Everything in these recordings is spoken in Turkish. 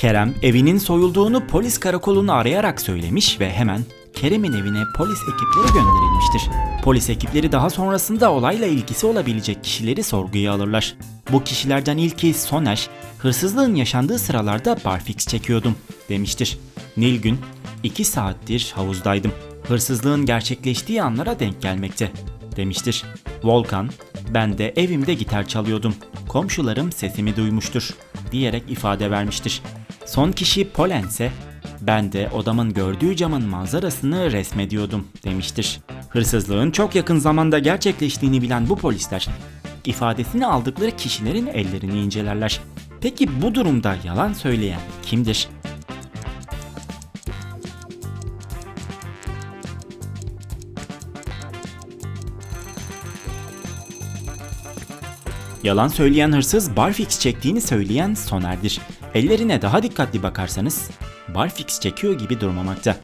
Kerem evinin soyulduğunu polis karakolunu arayarak söylemiş ve hemen Kerem'in evine polis ekipleri gönderilmiştir. Polis ekipleri daha sonrasında olayla ilgisi olabilecek kişileri sorguya alırlar. Bu kişilerden ilki Soner, hırsızlığın yaşandığı sıralarda barfix çekiyordum demiştir. Nilgün, 2 saattir havuzdaydım. Hırsızlığın gerçekleştiği anlara denk gelmekte demiştir. Volkan, ben de evimde gitar çalıyordum. Komşularım sesimi duymuştur diyerek ifade vermiştir. Son kişi Polen ise ben de odamın gördüğü camın manzarasını resmediyordum demiştir. Hırsızlığın çok yakın zamanda gerçekleştiğini bilen bu polisler ifadesini aldıkları kişilerin ellerini incelerler. Peki bu durumda yalan söyleyen kimdir? Yalan söyleyen hırsız barfix çektiğini söyleyen Soner'dir. Ellerine daha dikkatli bakarsanız barfix çekiyor gibi durmamakta.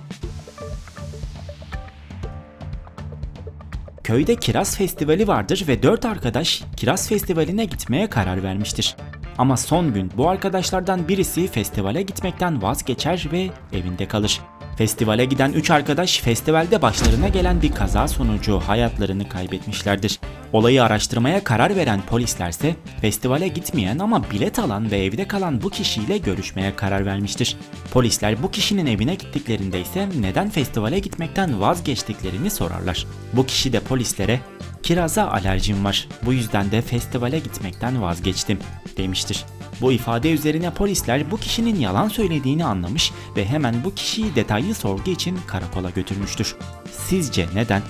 Köyde kiraz festivali vardır ve dört arkadaş kiraz festivaline gitmeye karar vermiştir. Ama son gün bu arkadaşlardan birisi festivale gitmekten vazgeçer ve evinde kalır. Festivale giden 3 arkadaş festivalde başlarına gelen bir kaza sonucu hayatlarını kaybetmişlerdir. Olayı araştırmaya karar veren polislerse festivale gitmeyen ama bilet alan ve evde kalan bu kişiyle görüşmeye karar vermiştir. Polisler bu kişinin evine gittiklerinde ise neden festivale gitmekten vazgeçtiklerini sorarlar. Bu kişi de polislere Kiraza alerjim var. Bu yüzden de festivale gitmekten vazgeçtim demiştir. Bu ifade üzerine polisler bu kişinin yalan söylediğini anlamış ve hemen bu kişiyi detaylı sorgu için karakola götürmüştür. Sizce neden?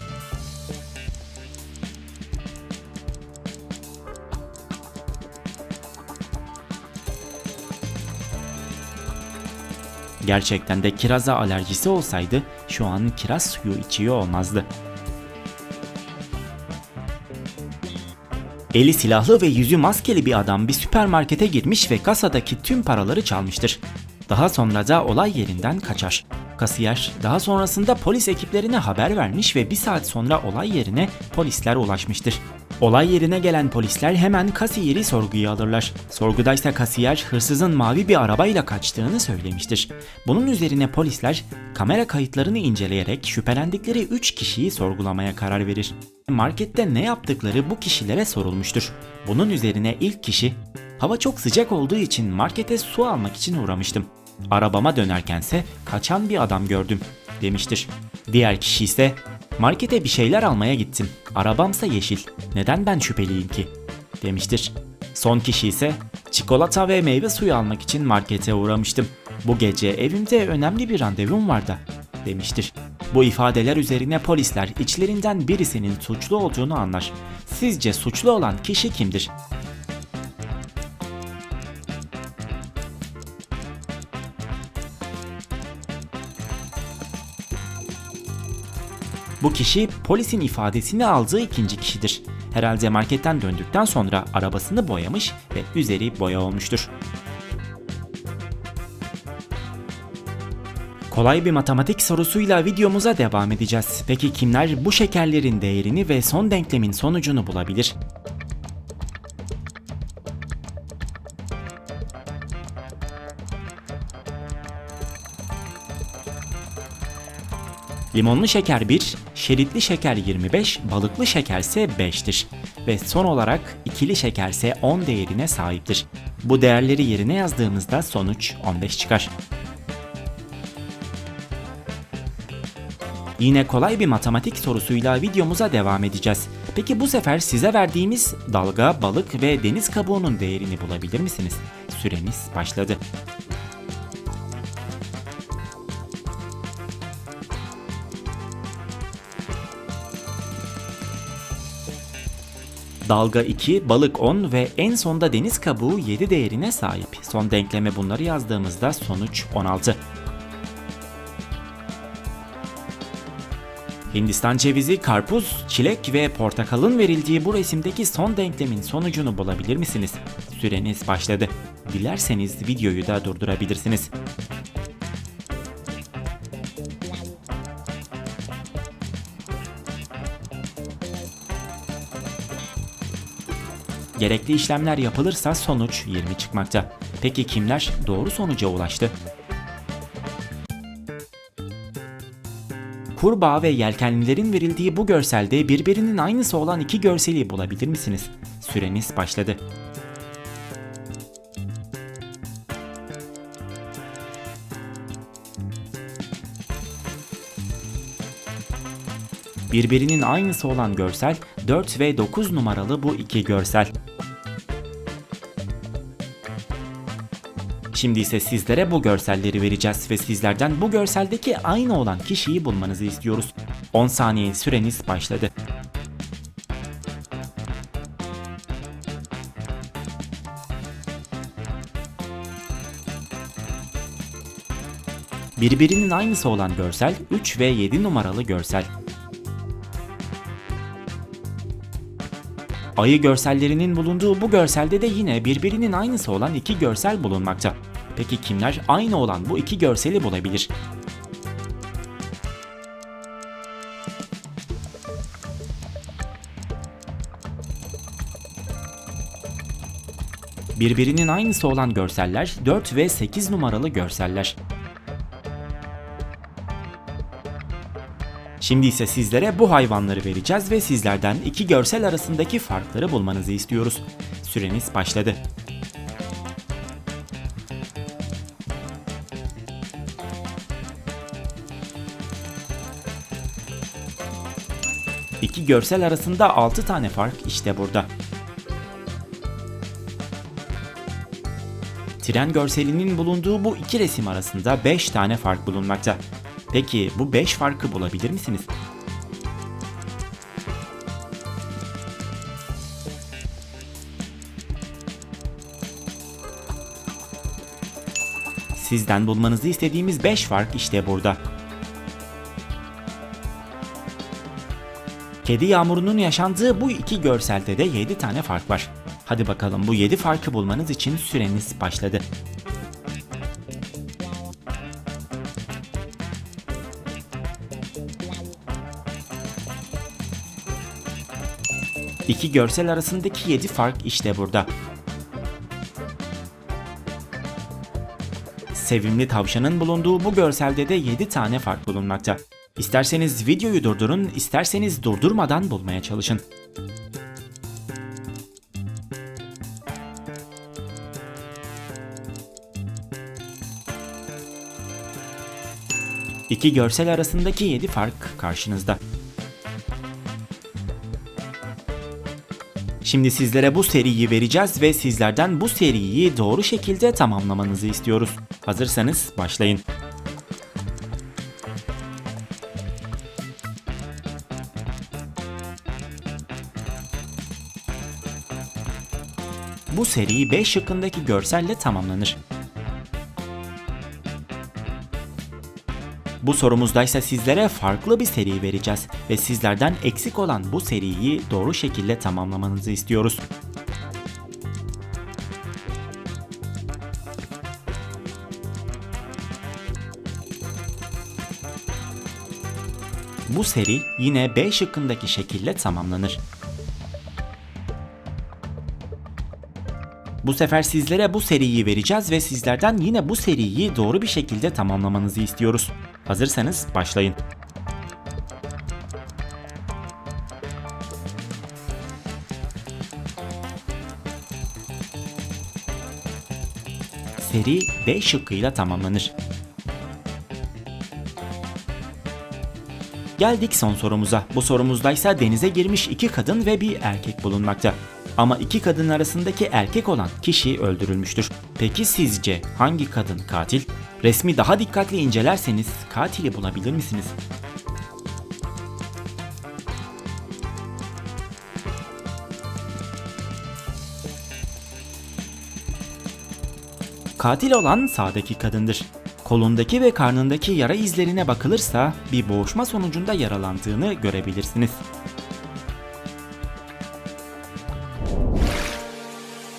Gerçekten de kiraza alerjisi olsaydı şu an kiraz suyu içiyor olmazdı. Eli silahlı ve yüzü maskeli bir adam bir süpermarkete girmiş ve kasadaki tüm paraları çalmıştır. Daha sonra da olay yerinden kaçar. Kasiyer daha sonrasında polis ekiplerine haber vermiş ve bir saat sonra olay yerine polisler ulaşmıştır. Olay yerine gelen polisler hemen kasiyeri sorguya alırlar. Sorgudaysa kasiyer hırsızın mavi bir arabayla kaçtığını söylemiştir. Bunun üzerine polisler kamera kayıtlarını inceleyerek şüphelendikleri 3 kişiyi sorgulamaya karar verir. Markette ne yaptıkları bu kişilere sorulmuştur. Bunun üzerine ilk kişi Hava çok sıcak olduğu için markete su almak için uğramıştım. Arabama dönerkense kaçan bir adam gördüm demiştir. Diğer kişi ise markete bir şeyler almaya gittim. Arabamsa yeşil. Neden ben şüpheliyim ki? demiştir. Son kişi ise çikolata ve meyve suyu almak için markete uğramıştım. Bu gece evimde önemli bir randevum vardı demiştir. Bu ifadeler üzerine polisler içlerinden birisinin suçlu olduğunu anlar. Sizce suçlu olan kişi kimdir? Bu kişi polisin ifadesini aldığı ikinci kişidir. Herhalde marketten döndükten sonra arabasını boyamış ve üzeri boya olmuştur. Kolay bir matematik sorusuyla videomuza devam edeceğiz. Peki kimler bu şekerlerin değerini ve son denklemin sonucunu bulabilir? Limonlu şeker 1, şeritli şeker 25, balıklı şeker ise 5'tir. Ve son olarak ikili şeker ise 10 değerine sahiptir. Bu değerleri yerine yazdığımızda sonuç 15 çıkar. Yine kolay bir matematik sorusuyla videomuza devam edeceğiz. Peki bu sefer size verdiğimiz dalga, balık ve deniz kabuğunun değerini bulabilir misiniz? Süreniz başladı. Dalga 2, balık 10 ve en sonda deniz kabuğu 7 değerine sahip. Son denkleme bunları yazdığımızda sonuç 16. Hindistan cevizi, karpuz, çilek ve portakalın verildiği bu resimdeki son denklemin sonucunu bulabilir misiniz? Süreniz başladı. Dilerseniz videoyu da durdurabilirsiniz. Gerekli işlemler yapılırsa sonuç 20 çıkmakta. Peki kimler doğru sonuca ulaştı? Kurbağa ve yelkenlilerin verildiği bu görselde birbirinin aynısı olan iki görseli bulabilir misiniz? Süreniz başladı. Birbirinin aynısı olan görsel 4 ve 9 numaralı bu iki görsel. Şimdi ise sizlere bu görselleri vereceğiz ve sizlerden bu görseldeki aynı olan kişiyi bulmanızı istiyoruz. 10 saniye süreniz başladı. Birbirinin aynısı olan görsel 3 ve 7 numaralı görsel. Ayı görsellerinin bulunduğu bu görselde de yine birbirinin aynısı olan iki görsel bulunmakta. Peki kimler aynı olan bu iki görseli bulabilir? Birbirinin aynısı olan görseller 4 ve 8 numaralı görseller. Şimdi ise sizlere bu hayvanları vereceğiz ve sizlerden iki görsel arasındaki farkları bulmanızı istiyoruz. Süreniz başladı. İki görsel arasında 6 tane fark işte burada. Tren görselinin bulunduğu bu iki resim arasında 5 tane fark bulunmakta. Peki bu 5 farkı bulabilir misiniz? Sizden bulmanızı istediğimiz 5 fark işte burada. Kedi yağmurunun yaşandığı bu iki görselde de 7 tane fark var. Hadi bakalım bu 7 farkı bulmanız için süreniz başladı. İki görsel arasındaki 7 fark işte burada. Sevimli tavşanın bulunduğu bu görselde de 7 tane fark bulunmakta. İsterseniz videoyu durdurun, isterseniz durdurmadan bulmaya çalışın. İki görsel arasındaki 7 fark karşınızda. Şimdi sizlere bu seriyi vereceğiz ve sizlerden bu seriyi doğru şekilde tamamlamanızı istiyoruz. Hazırsanız başlayın. Bu seri 5 şıkkındaki görselle tamamlanır. Bu sorumuzda ise sizlere farklı bir seri vereceğiz ve sizlerden eksik olan bu seriyi doğru şekilde tamamlamanızı istiyoruz. Bu seri yine B şıkkındaki şekilde tamamlanır. Bu sefer sizlere bu seriyi vereceğiz ve sizlerden yine bu seriyi doğru bir şekilde tamamlamanızı istiyoruz. Hazırsanız başlayın. Seri B şıkkıyla tamamlanır. Geldik son sorumuza. Bu sorumuzda ise denize girmiş iki kadın ve bir erkek bulunmakta. Ama iki kadın arasındaki erkek olan kişi öldürülmüştür. Peki sizce hangi kadın katil? Resmi daha dikkatli incelerseniz katili bulabilir misiniz? Katil olan sağdaki kadındır. Kolundaki ve karnındaki yara izlerine bakılırsa bir boğuşma sonucunda yaralandığını görebilirsiniz.